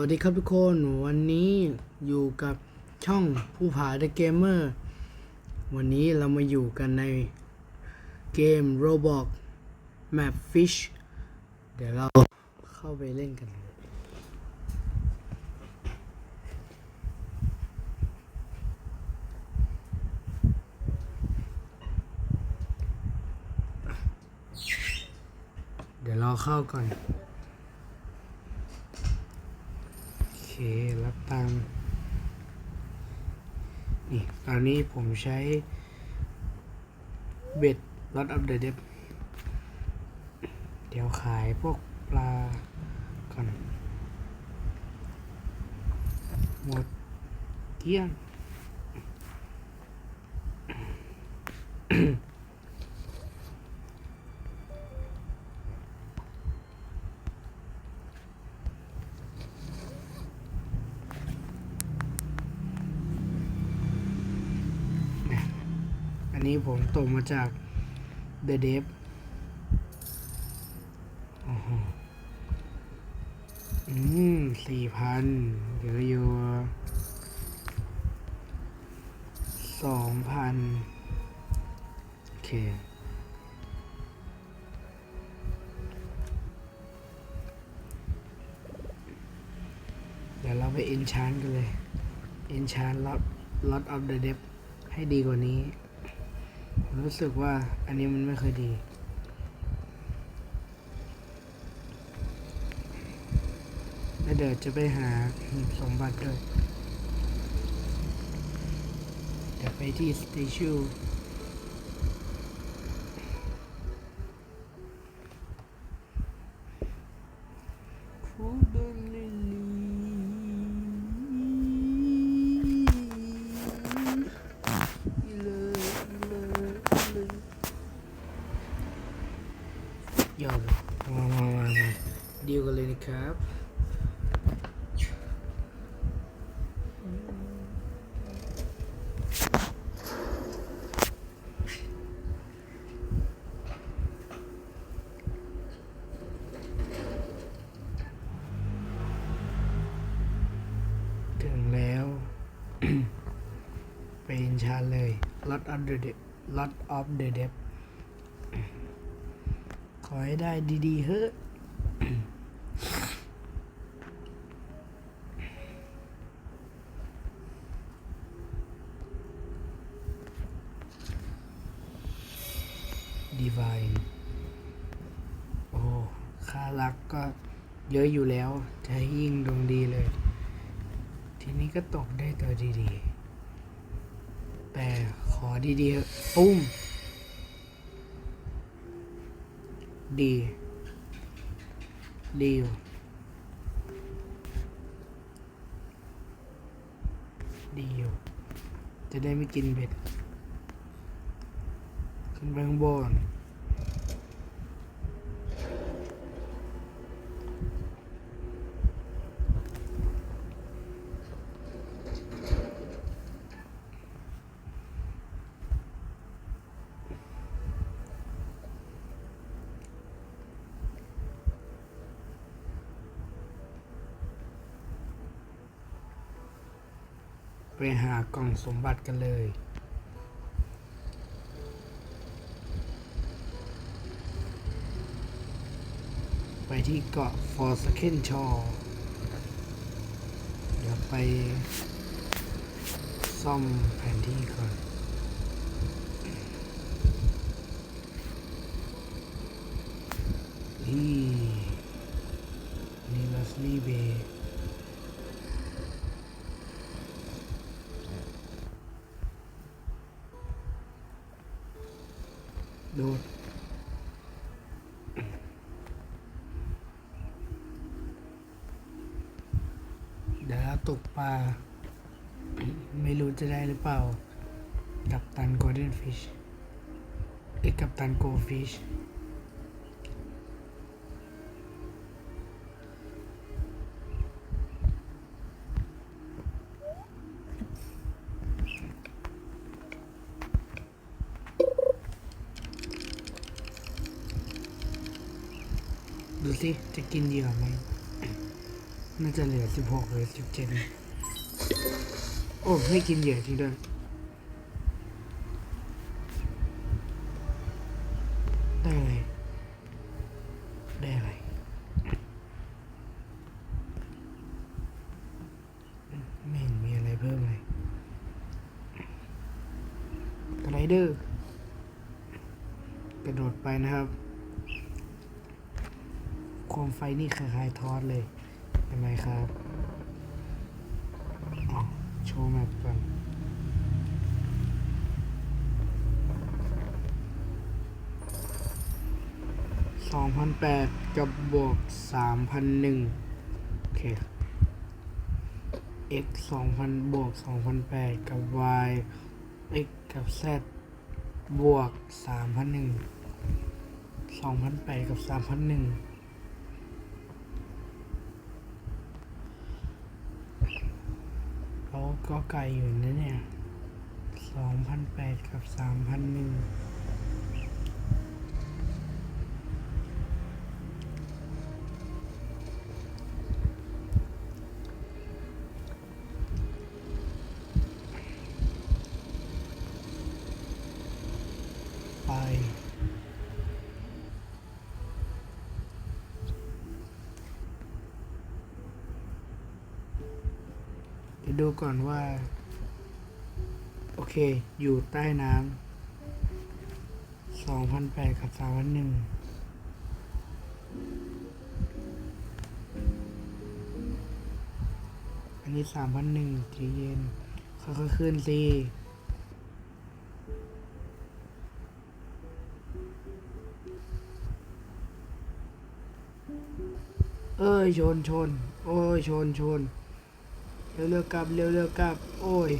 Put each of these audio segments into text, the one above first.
วัสดีครับทุกคนวันนี้อยู่กับช่องผู้ผา The Gamer วันนี้เรามาอยู่กันในเกม Roblox Map Fish เดี๋ยวเราเข้าไปเล่นกัน เดี๋ยวเรอเข้าก่อน โอเค รับตังนี่ตอนนี้ผมใช้เบ็ด Lot of the Deep เดี๋ยวขายพวกปลาก่อนหมดเกี้ยง นี้ผมตกมาจาก The d e p โอ้โหอืมสี่พันเหลืออยู่สองพันโอเคเดี๋ยวเราไป enchant กันเลย enchant lot lot of the depth ให้ดีกว่านี้ รู้สึกว่าอันนี้มันไม่เคอยดี แล้วเดี๋ยวจะไปหาหีบสมบัติด้วย เดี๋ยวไปที่สเตชัน เป็นชาเลย lot of the depth lot of the depth ขอให้ได้ดีๆเฮ้อ divine โอ้ ค่ารักก็เยอะอยู่แล้ว จะยิ่งดวงดีเลย ทีนี้ก็ตกได้ตัวดีๆ แปขอดีๆปุ้ม ดีดีอยู่ดีอยู่ จะได้ไม่กินเบ็ด ขึ้นไปข้างบนากล่องสมบัติกันเลย ไปที่เกาะฟอร์สเคนชอเดี๋ยวไปซ่อมแผนที่ก่อนนี่นี่ลัสลีเบย์ ดูเดี๋ยวเราตกปลา ไม่รู้จะได้หรือเปล่า กับตันโกลเด้นฟิชไอ้กับตันโกฟิช สิจะกินเหยื่อไหมน่าจะเหลือสิบหกหรือสิบเจ็ดโอ้ให้กินเหยื่อจริงด้วยได้อะไรได้อะไรไม่เห็นมีอะไรเพิ่มเลยไลเดอร์กระโดดไปนะครับ มไฟนี่คล้ายๆทอดเลยเห็นไหมครับโชว์แมปก่อนสองพันแปดกับบวกสามพันหนึ่งโอเค x สองพันบวกสองพันแปดกับ y x กับ z บวกสามพันหนึ่งสองพันแปดกับสามพันหนึ่ง ก็ไกลอยู่นะเนี่ยสองพันแปดกับสามพันหนึ่ง ดูก่อนว่า โอเค อยู่ใต้น้ำสองพันแปดกับสามพันหนึ่งอันนี้สามพันหนึ่งใจเย็นค่อยๆขึ้นสิเอ้ยชนชน โอ้ยชนชนเร็ว เร็วๆกลับเร็วๆกลับ โอ้ย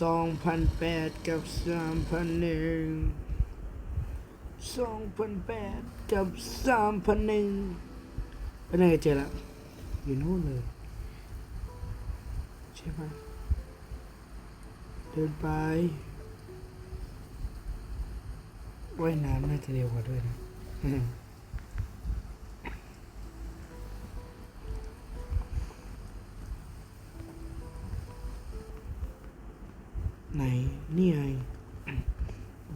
สองพันแปดกับสามพันหนึ่งสองพันแปดกับสามพันหนึ่งไปไหนกันเจอละอยู่นู่นเลย ใช่ไหมเดินไปว่ายน้ำน่าจะเร็วกว่าด้วยนะ ไหน นี่ไง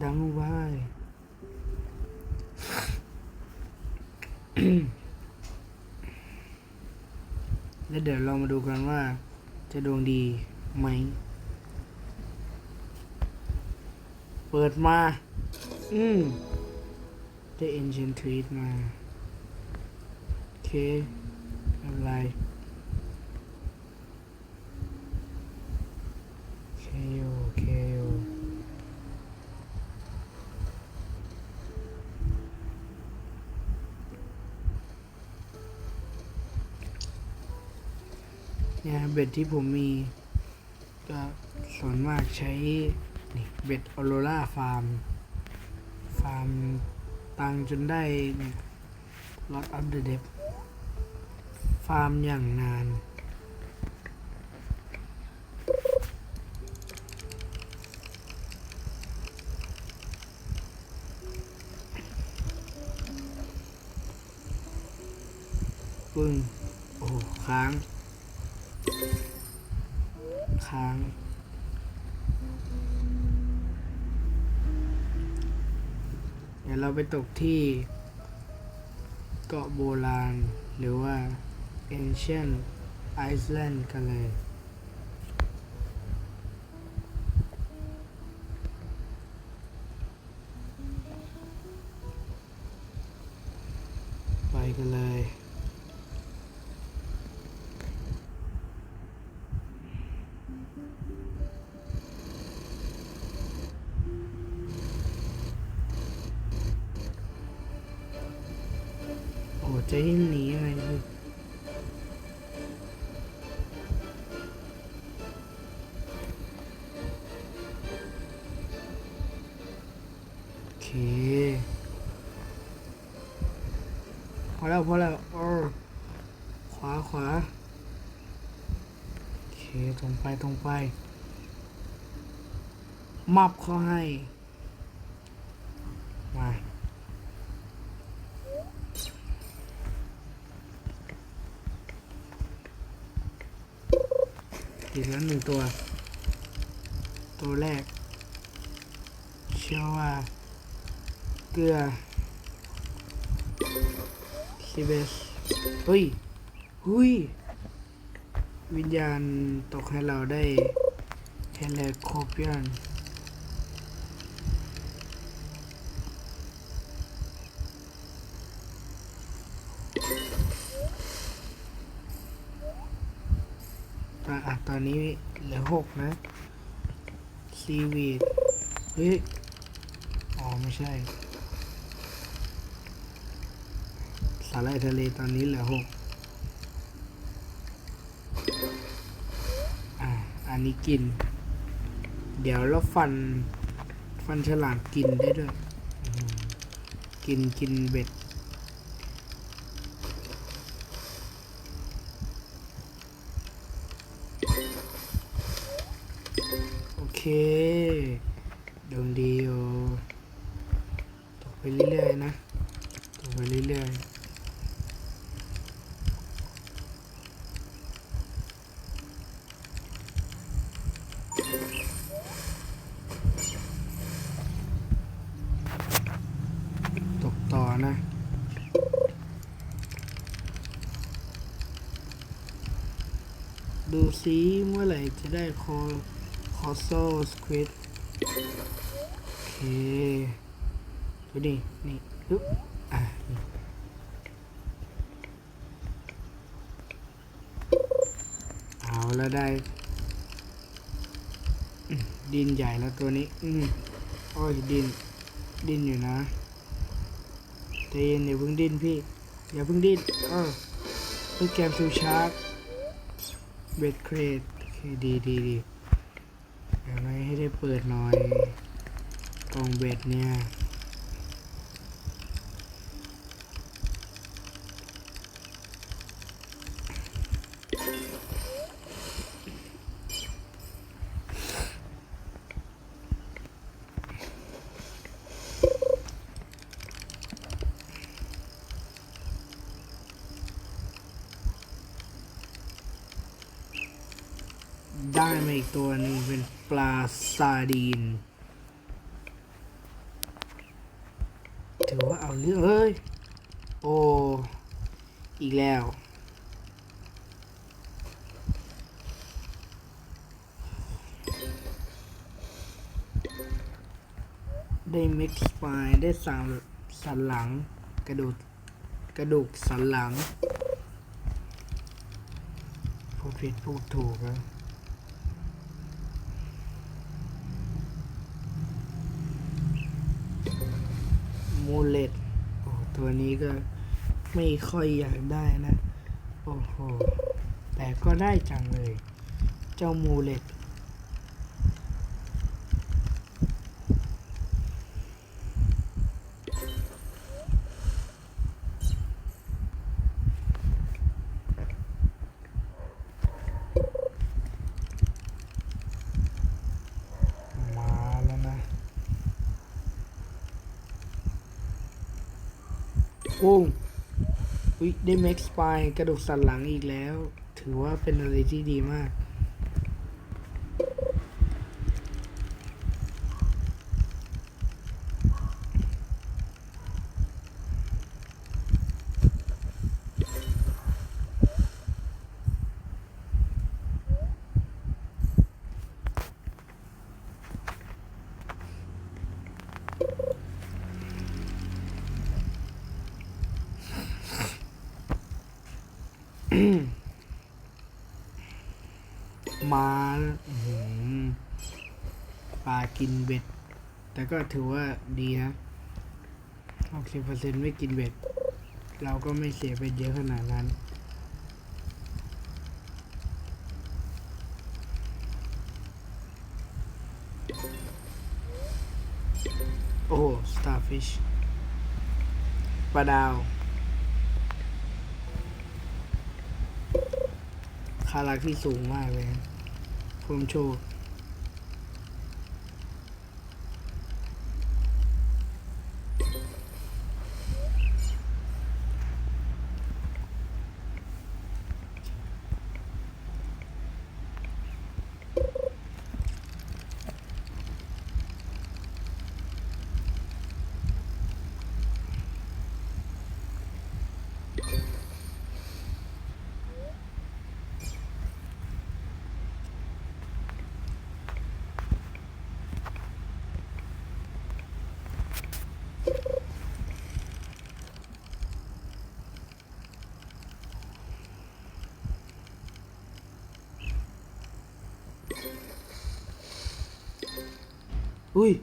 ดังลงไปแล้วเดี๋ยวเรามาดูกันว่า จะดวงดีไหม เปิดมา อืมได้ engine tweet มา โอเคไม่เป็นไร เนี่ยเบ็ดที่ผมมีก็ส่วนมากใช้นี่เบ็ดออโรราฟาร์ม ฟาร์มตังจนได้เนี่ยลอตอัพเดอะเดฟฟาร์มอย่างนานปึ้งโอ้ค้าง ยวเราไปตกที่เกาะโบราณ หรือว่า Ancient Iceland กันเลย เคพอแล้วพอแล้วออขวาขวาโอเคตรงไปตรงไปมับเขาให้ มาอีกแล้วหนึ่งตัว ตัวแรก กลือซีเบสเฮ้ยหุยวิญญาณตกให้เราได้เฮเลโคเปียนตอนอะตอนนี้เหลือหกนะซีวีดเฮ้ย อ๋อ ไม่ใช่ สาหร่ายทะเลตอนนี้เหลือหกอะอันนี้กิน เดี๋ยวเราฟัน ฟันฉลามกินได้ด้วย กินกินเบ็ด โอเคดวงดีอยู่ตกไปเรื่อยๆนะ ตกไปเรื่อยๆ ตกต่อนะ ดูซิเมื่อไหร่จะได้คอคอโซสควิดโอเคดูดินี่ปึ๊บอะนี่เอาแล้วได้ ดินใหญ่แล้วตัวนี้ อืมโอ้ยดิน ดินอยู่นะใจเย็นอย่าเพิ่งดินพี่ อย่าเพิ่งดินเออโปรแกมซูชาร์ก เบดเครดโอเคดีดีดีอยางไรให้ได้เปิดหน่อยกล่องเบ็ดเนี่ย ได้มาอีกตัวหนึ่งเป็นปลา ซาดีนถือว่าเอาเรื่องเฮ้ย โอ้ อีกแล้ว ได้เม็กสปายได้สันสันหลัง กระดูกกระดูกสันหลังพูดผิดพูดถูกน โมูเลตโอ้ตัวนี้ก็ไม่ค่อยอยากได้นะ โอ้โห แต่ก็ได้จังเลย เจ้ามูเลตมาแล้วนะ โอ้วิได้แม็กซ์ไปกระดูกสันหลังอีกแล้ว ถือว่าเป็นอะไรที่ดีมาก มาหือปลากินเบ็ด แต่ก็ถือว่าดีนะหกสิบเปอร์เซ็นไม่กินเบ็ด เราก็ไม่เสียไปเยอะขนาดนั้นโอ้ starfish ปลาดาว คาราที่สูงมากเลยนะผมโชว์ อุ้ย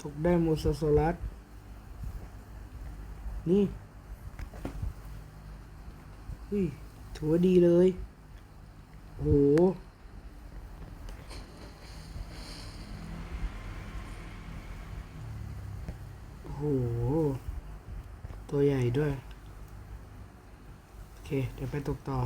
ตกได้โมซาโซลัสนี่อุ้ยถือว่าดีเลยโหโอ้โหตัวใหญ่ด้วย โอเค เดี๋ยวไปตกต่อ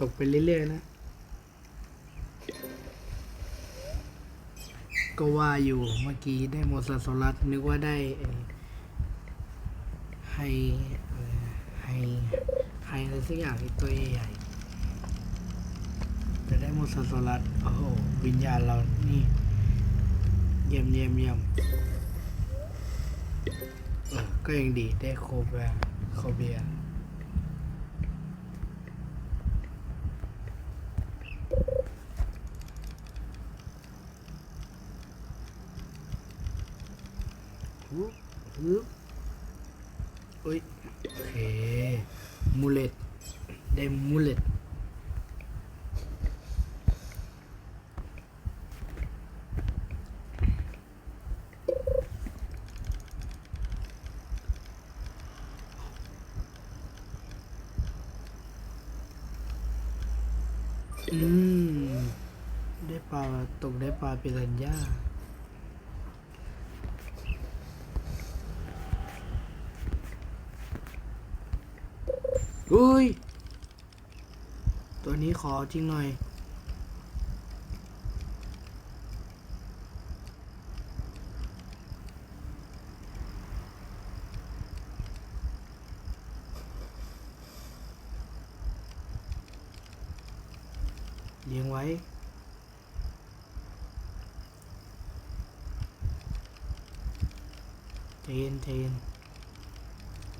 ตกไปเรื่อยๆนะ ก็ว่าอยู่เมื่อกี้ได้โมซาโซลัสนึกว่าได้ไอ้ให้อะไรนะให้ให้อะไรสักอย่างตัวใหญ่แต่ได้โมซาโซลัสโอ้โหวิญญาณเรานี่ เยี่ยมเยี่ยมเยี่ยมก็ยังดีได้โคเบียโคเบีย ฮึบฮึบ อุ้ยโอเคมูเลตได้มูเลตอืม ได้ปลาตกได้ปลาปิรันย่า อุ้ย ตัวนี้ขอจริงหน่อย เลี้ยงไว้เทนเทน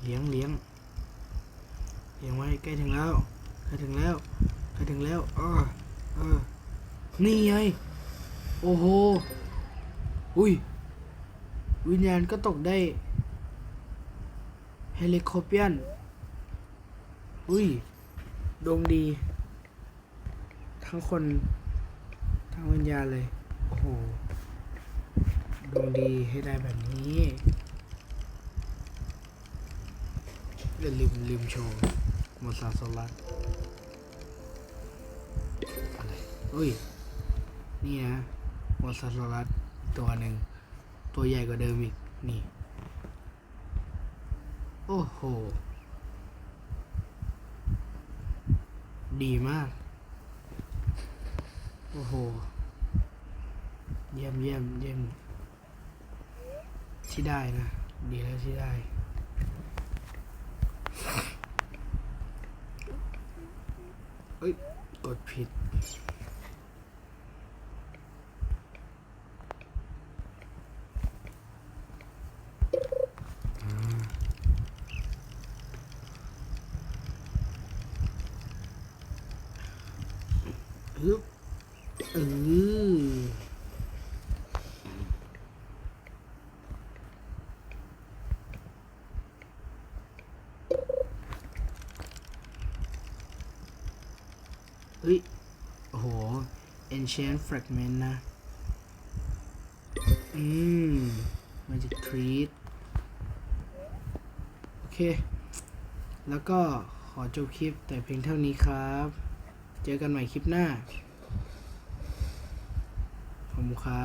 เลี้ยงเลี้ยง เลี้ยงไว้ใกล้ถึงแล้วใกล้ถึงแล้วใกล้ถึงแล้วเออเออนี่ไงโอ้โหอุ้ยวิญญาณก็ตกได้เฮลิคอปเปียนอุ้ยดวงดี ทั้งคน ทั้งวิญญาณเลย โอ้โหดวงดีให้ได้แบบนี้อย่าลืมลืมโชว์ โมซาโซลัสอะไรอุ้ย นี่นะโมซาโซลัสตัวหนึ่ง ตัวใหญ่กว่าเดิมอีก นี่ โอ้โห ดีมาก โอ้โห เยี่ยมเยี่ยมเยี่ยมที่ได้นะ ดีแล้วที่ได้ เอ้ย กดผิดอ่าฮึบเออเฮ้ย โอ้โห ancient fragment นะ อืม magic treat โอเค แล้วก็ขอจบคลิปแต่เพียงเท่านี้ครับ เจอกันใหม่คลิปหน้า ขอบคุณครับ